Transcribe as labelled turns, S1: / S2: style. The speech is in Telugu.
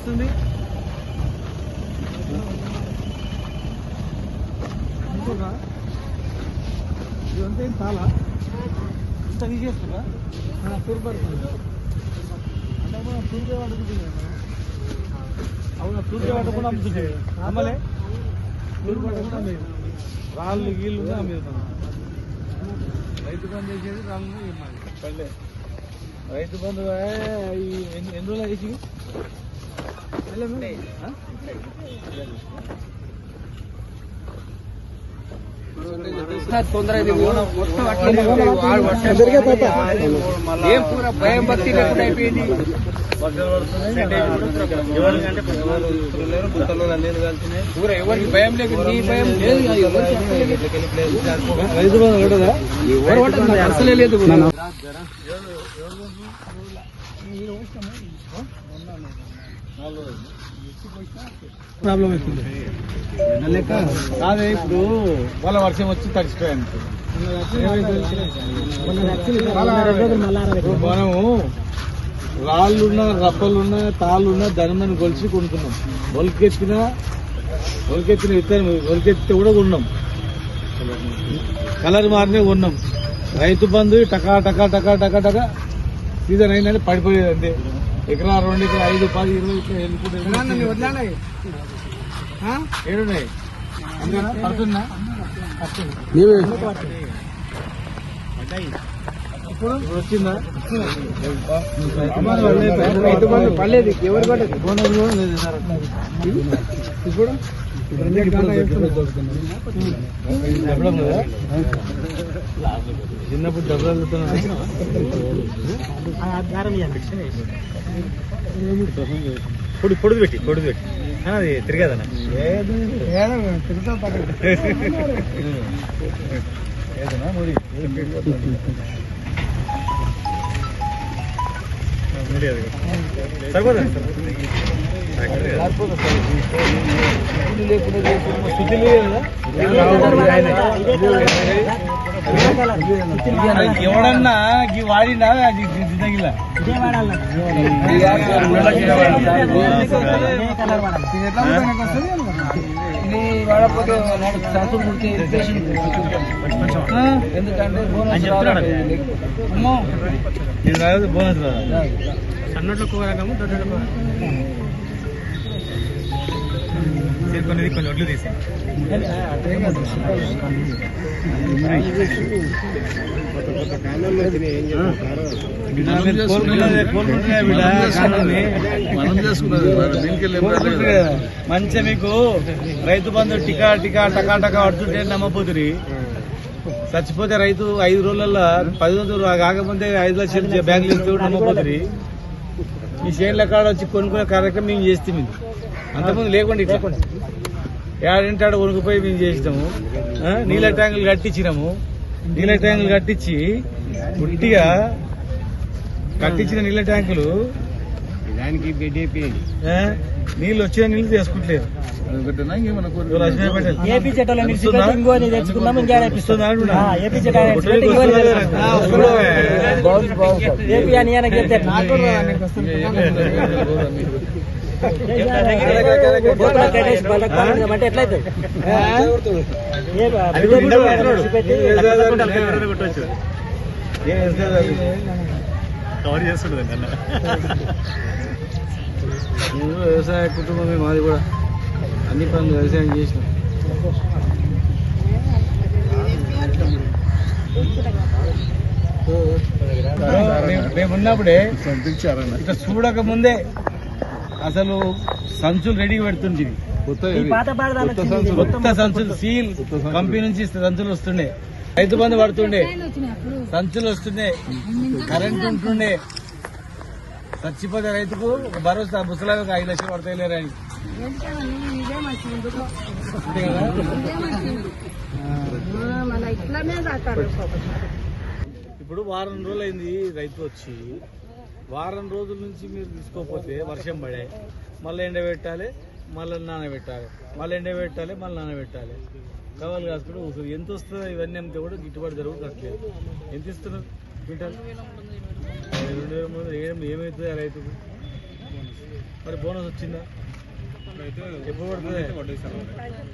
S1: వస్తుంది. ఇదంతా ఏం తాలా ఇంత తీసేస్తున్నా? తూర్పడుతుంది అంటే మనం తూర్పే పడుతుంది అవునా తూర్పే పట్టకుండా అమ్ముతుంది అమ్మలే? తూర్పు పట్టకుండా అమ్మేది. రాళ్ళు గీళ్ళు కూడా అమ్మేస్తాను రైతు బంధు వేసేది రాళ్ళు ఇమ్మాలి పల్లె. రైతు బంధు ఎన్ని ఎన్ని రోజులు వేసి
S2: ఏం పూర భయం భక్తి లేకుండా అయిపోయింది పూర ఎవరికి భయం లేదు నీ భయం లేదు అసలే లేదు.
S1: రైతు ప్రాబ్లం అవుతుంది కాదే ఇప్పుడు వాళ్ళ వర్షం వచ్చి తడిచిపోయాను మనము రాళ్ళున్న రప్పలున్న తాళ్ళున్న ధనమని కొలిచి కొనుక్కున్నాం. ఒలికెత్తిన ఒలికెత్తిన విత్తనం ఒలికెత్తితే కూడా కొన్నాం. కలర్ మారినే కొన్నాం. రైతు బంధు టకా టకా టకా టకా టకా సీజన్ అయిందంటే పడిపోయేది అంతే ఎకరా రెండు ఎకరా ఐదు పది ఇరవై ఇట్లా వెళ్ళిపోతే ఏడున్నాయి. అంతేనా? పడుతుందా? ఇప్పుడు వచ్చిందా
S2: పర్లేదు ఎవరు పడ్డది
S1: బోనస్ కూడా లేదు సార్. ఇప్పుడు? చిన్నప్పుడు డబ్బులు
S3: పొడి పొడుగు పెట్టి పొడుగు పెట్టి ఆ, అది తిరగదన్న
S1: ఏదైనా
S3: సరిపోతుంది
S1: శుద్ధి లేదు ఎవడన్నా ఈ వాడినా అది
S2: తగిల ఎందుకంటే బోనస్ రావాలి.
S3: కూర కూర కొన్ని కొన్ని ఒడ్లు తీసి
S1: మంచిగా మీకు రైతు బంధు టికా టికా టకా టకా అడుతుంటే నమ్మపోతుంది చచ్చిపోతే రైతు ఐదు రోజులలో పది రోజులు కాకపోతే ఐదు లక్షలు బ్యాంకులు ఇస్తూ నమ్మపోతుంది మీ షేర్ల కాడ వచ్చి కొనుక్కునే కార్యక్రమం మేము చేస్తే మీకు. అంతకుముందు లేకుండా ఇట్లా. ఏడింటాడు కొనుక్కుపోయి మేము చేసినాము. ఆ, నీళ్ళ ట్యాంకులు కట్టించినాము. నీళ్ళ ట్యాంకులు కట్టించి పుట్టిగా కట్టించిన నీళ్ళ ట్యాంకులు
S2: దానికి
S1: నీళ్ళు వచ్చిన నీళ్ళు పటేల్.
S4: ఏపీ అని చెప్తే. అంటే ఎట్లయితే
S3: కవర్ చేస్తుండదండి అన్న
S1: నేను వ్యవసాయ కుటుంబమే మాది కూడా అన్ని పనులు వ్యవసాయం చేసినాం మేమున్నప్పుడే ఇట్లా చూడక ముందే అసలు సంచులు రెడీ
S4: వచ్చింది.
S1: కొత్త సంచులు. సీల్ కంపెనీ నుంచి సంచులు వస్తుండే. రైతు బంధు పడుతుండే. సంచులు వస్తుండే. కరెంట్ ఉంటుండే. చచ్చిపోతే రైతుకు ఒక భరోసా ముసలాగా ఒక ఐదు లక్షలు పడతాయి లేరా అని. ఇప్పుడు వారం రోజులు అయింది రైతు వచ్చి. వారం రోజుల నుంచి మీరు తీసుకోకపోతే వర్షం పడే మళ్ళీ ఎండబెట్టాలి మళ్ళీ నానబెట్టాలి మళ్ళీ ఎండబెట్టాలి మళ్ళీ నానబెట్టాలి కవర్లు కాసుకుంటే కూర్చొని ఎంత వస్తుందో ఇవన్నీ అంతా కూడా గిట్టుబాటు జరుగుతుంది ఎంత ఇస్తున్నారు? క్వింటాల్? రెండు వేల మూడు ఏం ఏమవుతుంది అలా రైతుకు మరి బోనస్ వచ్చిందా? ఎప్పుడు పడుతుంది?